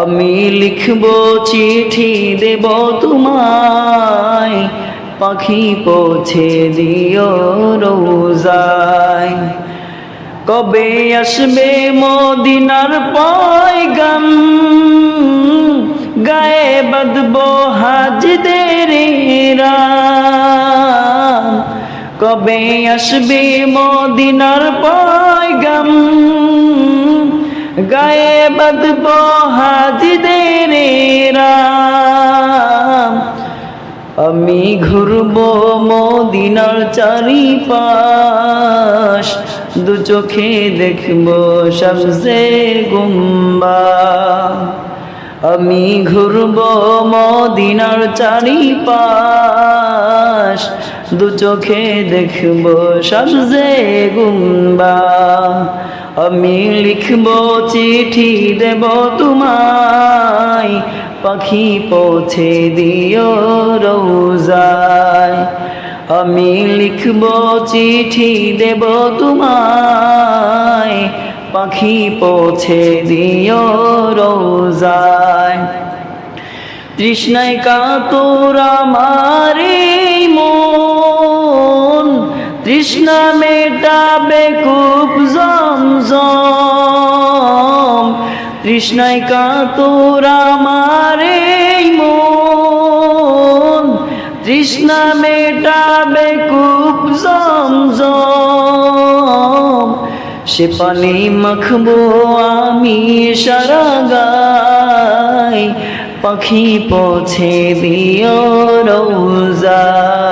আমি লিখব চিঠি দেব তোমায়। পাখি পৌঁছে দিও রোজায়। কবে আসবে মদিনার পয়গাম? গায়ে বাঁধব হাজদের কবে আসবে মদিনার পয়গাম? বাঁধব হাজদের আমি ঘুরব মদিনার চারিপাশ, দু চোখে দেখব সবসে গুম্বা। আমি ঘুরব মদিনার চারিপাশ, দু চোখে দেখব সবসে গুম্বা। আমি লিখব চিঠি দেব তোমায়। পাখি পৌঁছে দিও রোজায়। আমি লিখব চিঠি দেব তোমায়। পাখি পৌঁছে দিও রোজায়। তৃষ্ণায় কাতর এই মন। তৃষ্ণা মেটাবে খুব জমজম। তৃষ্ণায় কাতর আমার এই মন। তৃষ্ণা মেটাবে খুব জমজম। সে পানি মাখবো আমি সারা গায়। পাখি পৌঁছে দিও রোজায়।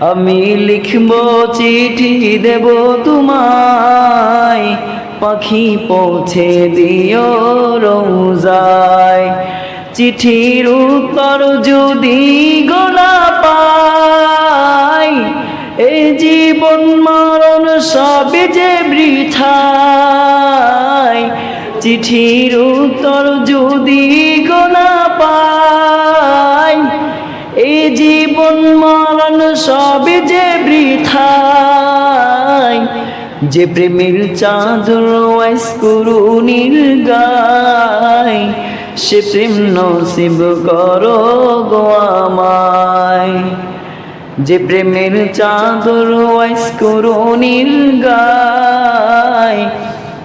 আমি লিখব চিঠি দেব তোমায়। পাখি পৌঁছে দিও রোজায়। চিঠির উত্তর যদি গোলা পাই, এ জীবন মরণ সবে যে বৃথায়। চিঠির উত্তর যদি গোলা পাই, এ জীবন মরণ সবে যে বৃথায় যে প্রেমের চাদর করুণীর গায় সে প্রেম নসিব করো গো আমায়। যে প্রেমের চাদর করুণীর গায়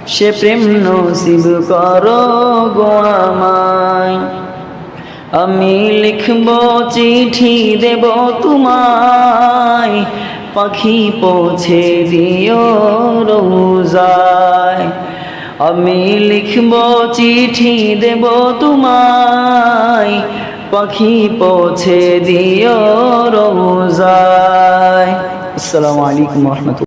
সে প্রেম নসিব করো গো আমি লিখব চিঠি দেব তোমায়। পাখি পৌঁছে দিও রোজায়। আমি লিখব চিঠি দেব তোমায়। পাখি পৌঁছে দিও রোজায়। আসসালামু আলাইকুম রহমতুল্লাহ।